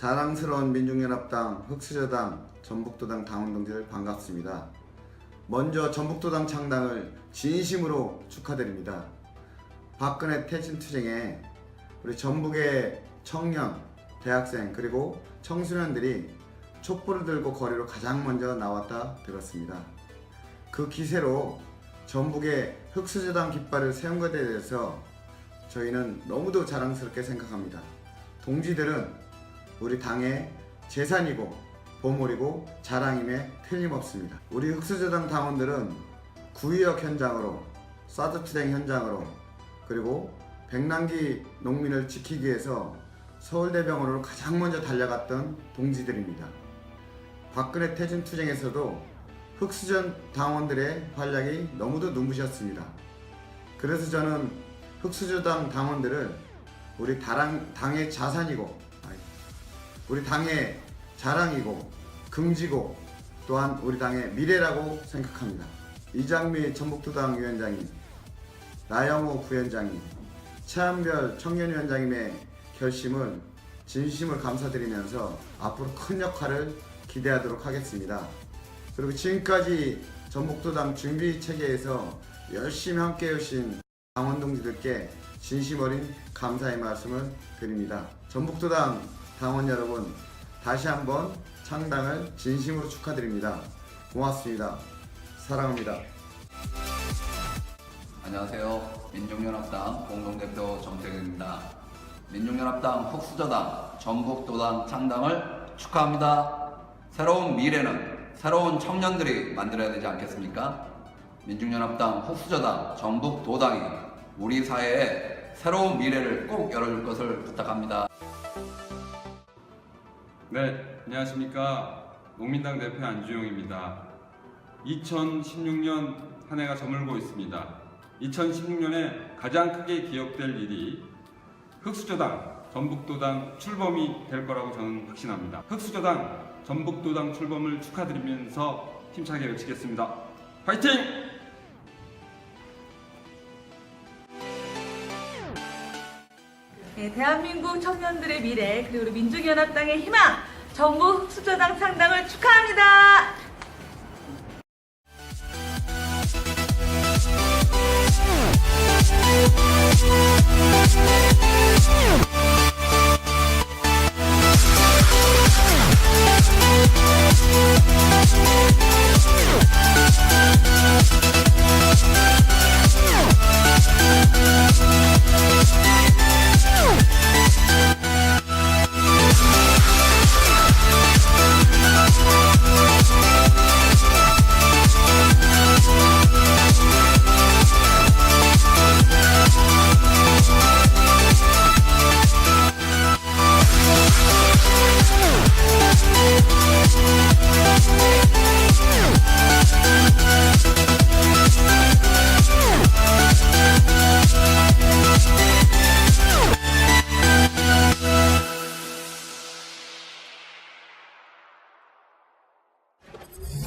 자랑스러운 민중연합당, 흑수저당, 전북도당 당원동지들 반갑습니다. 먼저 전북도당 창당을 진심으로 축하드립니다. 박근혜 퇴진 투쟁에 우리 전북의 청년, 대학생 그리고 청소년들이 촛불을 들고 거리로 가장 먼저 나왔다 들었습니다. 그 기세로 전북의 흑수저당 깃발을 세운 것에 대해서 저희는 너무도 자랑스럽게 생각합니다. 동지들은 우리 당의 재산이고 보물이고 자랑임에 틀림없습니다. 우리 흑수저당 당원들은 구의역 현장으로 사드 투쟁 현장으로 그리고 백남기 농민을 지키기 위해서 서울대병원으로 가장 먼저 달려갔던 동지들입니다. 박근혜 퇴진 투쟁에서도 흑수전 당원들의 활약이 너무도 눈부셨습니다. 그래서 저는 흑수저당 당원들을 우리 당의 자산이고 우리 당의 자랑이고 긍지고 또한 우리 당의 미래라고 생각합니다. 이장미 전북도당 위원장님, 나영호 부위원장님, 최한별 청년위원장님의 결심을 진심을 감사드리면서 앞으로 큰 역할을 기대하도록 하겠습니다. 그리고 지금까지 전북도당 준비 체계에서 열심히 함께 해주신 당원 동지들께 진심 어린 감사의 말씀을 드립니다. 전북도당 당원 여러분 다시 한번 창당을 진심으로 축하드립니다. 고맙습니다. 사랑합니다. 안녕하세요. 민중연합당 공동대표 정태근입니다. 민중연합당 흑수저당 전북도당 창당을 축하합니다. 새로운 미래는 새로운 청년들이 만들어야 되지 않겠습니까? 민중연합당 흑수저당 전북도당이 우리 사회에 새로운 미래를 꼭 열어줄 것을 부탁합니다. 네, 안녕하십니까. 농민당 대표 안주용입니다. 2016년 한 해가 저물고 있습니다. 2016년에 가장 크게 기억될 일이 흑수저당, 전북도당 출범이 될 거라고 저는 확신합니다. 흑수저당, 전북도당 출범을 축하드리면서 힘차게 외치겠습니다. 파이팅! 네, 대한민국 청년들의 미래 그리고 민중연합당의 희망 전북 흑수저당 창당을 축하합니다.